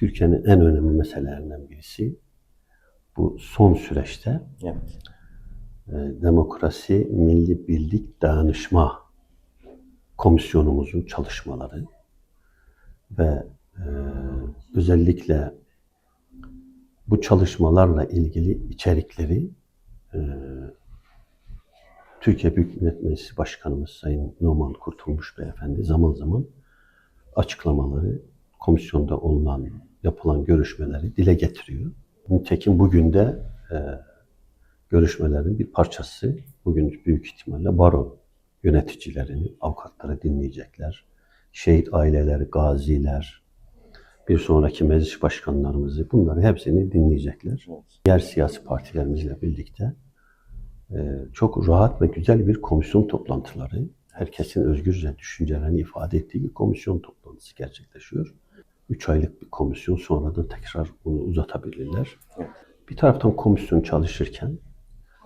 Türkiye'nin en önemli meselelerinden birisi bu son süreçte Evet. e, Demokrasi Milli Birlik Dayanışma Komisyonumuzun çalışmaları ve e, özellikle bu çalışmalarla ilgili içerikleri e, Türkiye Büyük Millet Meclisi Başkanımız Sayın Numan Kurtulmuş Beyefendi zaman zaman açıklamaları, komisyonda olunan, yapılan görüşmeleri dile getiriyor. Nitekim bugün de e, görüşmelerin bir parçası. Bugün büyük ihtimalle baro yöneticilerini, avukatları dinleyecekler. Şehit aileleri, gaziler, bir sonraki meclis başkanlarımızı bunları hepsini dinleyecekler. Diğer siyasi partilerimizle birlikte e, çok rahat ve güzel bir komisyon toplantıları, herkesin özgürce düşüncelerini ifade ettiği bir komisyon toplantısı gerçekleşiyor. Üç aylık bir komisyon sonradan tekrar bunu uzatabilirler. Evet. Bir taraftan komisyon çalışırken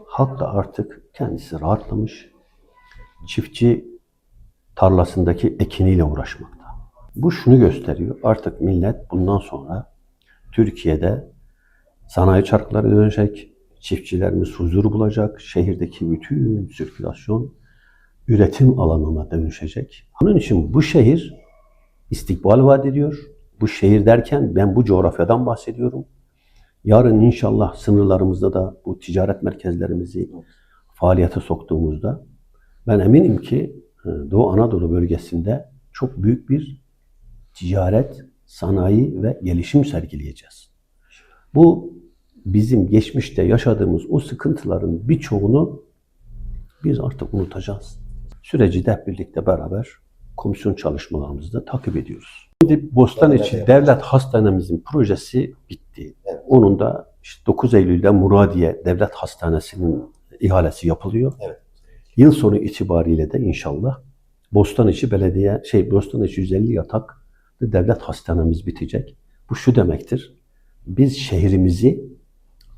halk da artık kendisi rahatlamış, çiftçi tarlasındaki ekiniyle uğraşmakta. Bu şunu gösteriyor, artık millet bundan sonra Türkiye'de sanayi çarkları dönecek, çiftçilerimiz huzur bulacak, şehirdeki bütün sirkülasyon üretim alanına dönüşecek. Bunun için bu şehir istikbal vaat ediyor. Bu şehir derken ben bu coğrafyadan bahsediyorum. Yarın inşallah sınırlarımızda da bu ticaret merkezlerimizi faaliyete soktuğumuzda ben eminim ki e, Doğu Anadolu bölgesinde çok büyük bir ticaret, sanayi ve gelişim sergileyeceğiz. Bu bizim geçmişte yaşadığımız o sıkıntıların birçoğunu biz artık unutacağız. Süreci de birlikte beraber komisyon çalışmalarımızı da takip ediyoruz. Şimdi Bostaniçi Evet. Devlet Hastanemizin projesi bitti. Evet. Onun da işte 9 Eylül'de Muradiye Devlet Hastanesi'nin ihalesi yapılıyor. Evet. Yıl sonu itibariyle de inşallah Bostaniçi Belediye şey Bostaniçi 150 yatak devlet hastanemiz bitecek. Bu şu demektir. Biz şehrimizi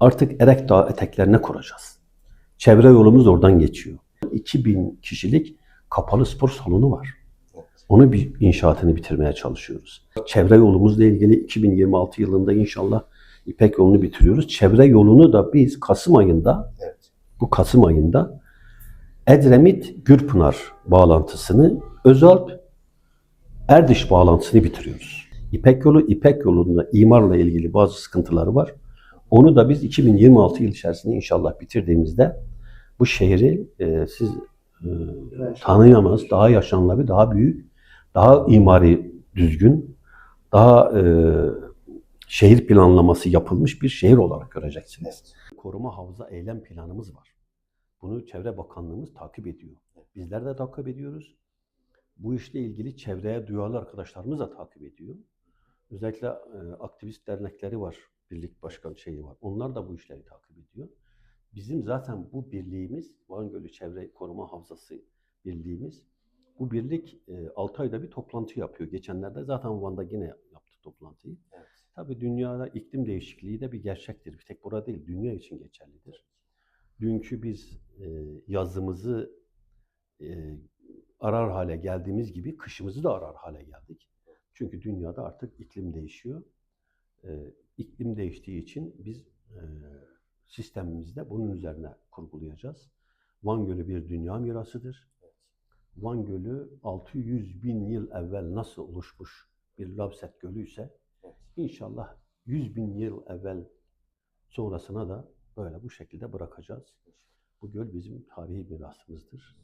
artık Erek Dağı eteklerine kuracağız. Çevre yolumuz oradan geçiyor. 2000 kişilik kapalı spor salonu var. Onu bir inşaatını bitirmeye çalışıyoruz. Çevre yolumuzla ilgili 2026 yılında inşallah İpek yolunu bitiriyoruz. Çevre yolunu da biz Kasım ayında Evet. bu Kasım ayında Edremit Gürpınar bağlantısını Özalp Erdiş bağlantısını bitiriyoruz. İpek yolu İpek yolunda imarla ilgili bazı sıkıntıları var. Onu da biz 2026 yıl içerisinde inşallah bitirdiğimizde bu şehri e, siz e, tanıyamaz, daha yaşanılabilir, daha büyük, daha imari düzgün, daha e, şehir planlaması yapılmış bir şehir olarak göreceksiniz. Evet. Koruma havza eylem planımız var. Bunu Çevre Bakanlığımız takip ediyor. Bizler de takip ediyoruz. Bu işle ilgili çevreye duyarlı arkadaşlarımız da takip ediyor. Özellikle e, aktivist dernekleri var, birlik başkan şeyi var. Onlar da bu işleri takip ediyor. Bizim zaten bu birliğimiz, Van Gölü Çevre Koruma Havzası birliğimiz, bu birlik 6 ayda bir toplantı yapıyor. Geçenlerde zaten Van'da yine yaptı toplantıyı. Evet. Tabii dünyada iklim değişikliği de bir gerçektir. Bir tek burada değil, dünya için geçerlidir. Dünkü biz e, yazımızı e, arar hale geldiğimiz gibi kışımızı da arar hale geldik. Çünkü dünyada artık iklim değişiyor. E, iklim değiştiği için biz e, sistemimizde bunun üzerine kurgulayacağız. Van Gölü bir dünya mirasıdır. Van Gölü 600 bin yıl evvel nasıl oluşmuş bir Labset Gölü ise inşallah 100 bin yıl evvel sonrasına da böyle bu şekilde bırakacağız. Bu göl bizim tarihi mirasımızdır.